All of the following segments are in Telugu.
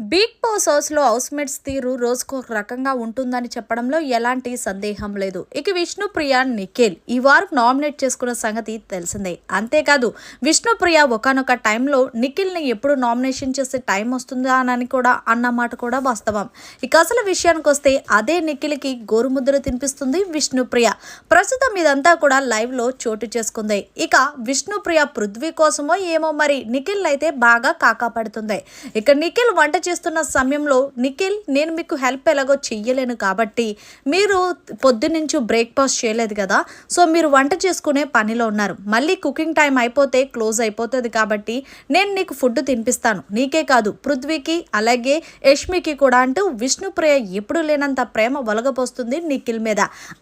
బిగ్ బాస్ హౌస్లో హౌస్మేట్స్ తీరు రోజుకు ఒక రకంగా ఉంటుందని చెప్పడంలో ఎలాంటి సందేహం లేదు. ఇక విష్ణుప్రియ నిఖిల్ ఈ వారం నామినేట్ చేసుకున్న సంగతి తెలిసిందే. అంతేకాదు విష్ణుప్రియ ఒకనొక టైంలో నిఖిల్ని ఎప్పుడు నామినేషన్ చేసే టైం వస్తుందా అని కూడా అన్నమాట కూడా వాస్తవం. ఇక అసలు విషయానికి వస్తే అదే నిఖిల్కి గోరుముద్ర తినిపిస్తుంది విష్ణుప్రియ ప్రస్తుతం ఇదంతా కూడా లైవ్లో చోటు చేసుకుంది. ఇక విష్ణుప్రియ పృథ్వీ కోసమో ఏమో మరి నిఖిల్ అయితే బాగా కాకాపడుతుంది ఇక నిఖిల్ వంట చేస్తున్న సమయంలో నిఖిల్ నేను మీకు హెల్ప్ ఎలాగో చెయ్యలేను కాబట్టి మీరు పొద్దున్నుంచి బ్రేక్ఫాస్ట్ చేయలేదు కదా సో మీరు వంట చేసుకునే పనిలో ఉన్నారు. మళ్ళీ కుకింగ్ టైం అయిపోతే క్లోజ్ అయిపోతుంది కాబట్టి నేను నీకు ఫుడ్ తినిపిస్తాను. నీకే కాదు పృథ్వీకి అలాగే యష్మికి కూడా అంటూ విష్ణుప్రియ ఎప్పుడు లేనంత ప్రేమ ఒలగపోస్తుంది నిఖిల్ మీద.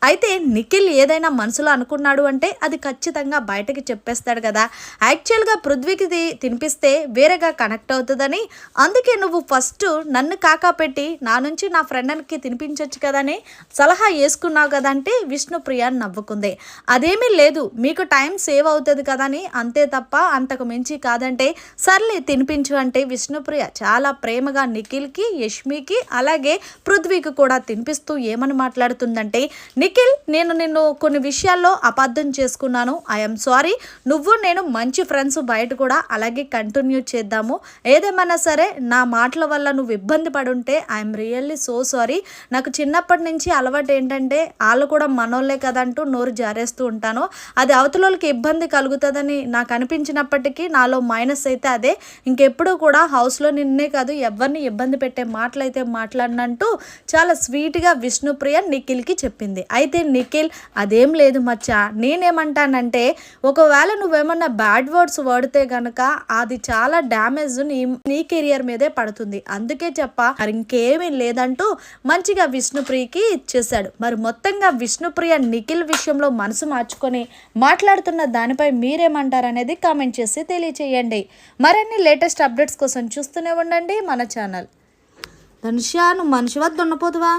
అయితే నిఖిల్ ఏదైనా మనసులో అనుకున్నాడు అంటే అది ఖచ్చితంగా బయటకి చెప్పేస్తాడు కదా. యాక్చువల్గా పృథ్వీకి తినిపిస్తే వేరేగా కనెక్ట్ అవుతుందని అందుకే నువ్వు ఫస్ట్ నన్ను కాకా పెట్టి నా నుంచి నా ఫ్రెండ్కి తినిపించవచ్చు కదని సలహా వేసుకున్నావు కదా అంటే విష్ణుప్రియ నవ్వుకుంది. అదేమీ లేదు మీకు టైం సేవ్ అవుతుంది కదని అంతే తప్ప అంతకు మించి కాదంటే సర్లే తినిపించు అంటే విష్ణుప్రియ చాలా ప్రేమగా నిఖిల్కి యష్మికి అలాగే పృథ్వీకి కూడా తినిపిస్తూ ఏమని మాట్లాడుతుందంటే నిఖిల్ నేను నిన్ను కొన్ని విషయాల్లో అబద్ధం చేసుకున్నాను. I'm sorry. నువ్వు నేను మంచి ఫ్రెండ్స్ బయట కూడా అలాగే కంటిన్యూ చేద్దాము. ఏదేమన్నా సరే నా మాటలు వల్ల నువ్వు ఇబ్బంది పడుంటే ఐఎమ్ రియల్లీ సో సారీ నాకు చిన్నప్పటి నుంచి అలవాటు ఏంటంటే వాళ్ళు కూడా మనోళ్ళే కదంటూ నోరు జారేస్తూ ఉంటాను. అది అవతలకి ఇబ్బంది కలుగుతుందని నాకు అనిపించినప్పటికీ నాలో మైనస్ అయితే అదే. ఇంకెప్పుడు కూడా హౌస్లో నిన్నే కాదు ఎవరిని ఇబ్బంది పెట్టే మాటలు అయితే మాట్లాడినంటూ చాలా స్వీట్గా విష్ణుప్రియ నిఖిల్కి చెప్పింది. అయితే నిఖిల్ అదేం లేదు మచ్చా నేనేమంటానంటే ఒకవేళ నువ్వేమన్నా బ్యాడ్ వర్డ్స్ వాడితే గనక అది చాలా డ్యామేజ్ నీ నీ కెరియర్ మీదే పడుతుంది. అందుకే చెప్ప మరి ఇంకేమీ లేదంటూ మంచిగా విష్ణుప్రియకి ఇచ్చేశాడు. మరి మొత్తంగా విష్ణుప్రియ నిఖిల్ విషయంలో మనసు మార్చుకొని మాట్లాడుతున్న దానిపై మీరేమంటారు అనేది కామెంట్ చేసి తెలియచేయండి. మరిన్ని లేటెస్ట్ అప్డేట్స్ కోసం చూస్తూనే ఉండండి మన ఛానల్. ధనుషా నువ్వు మనిషి వద్ద ఉండపోదువా?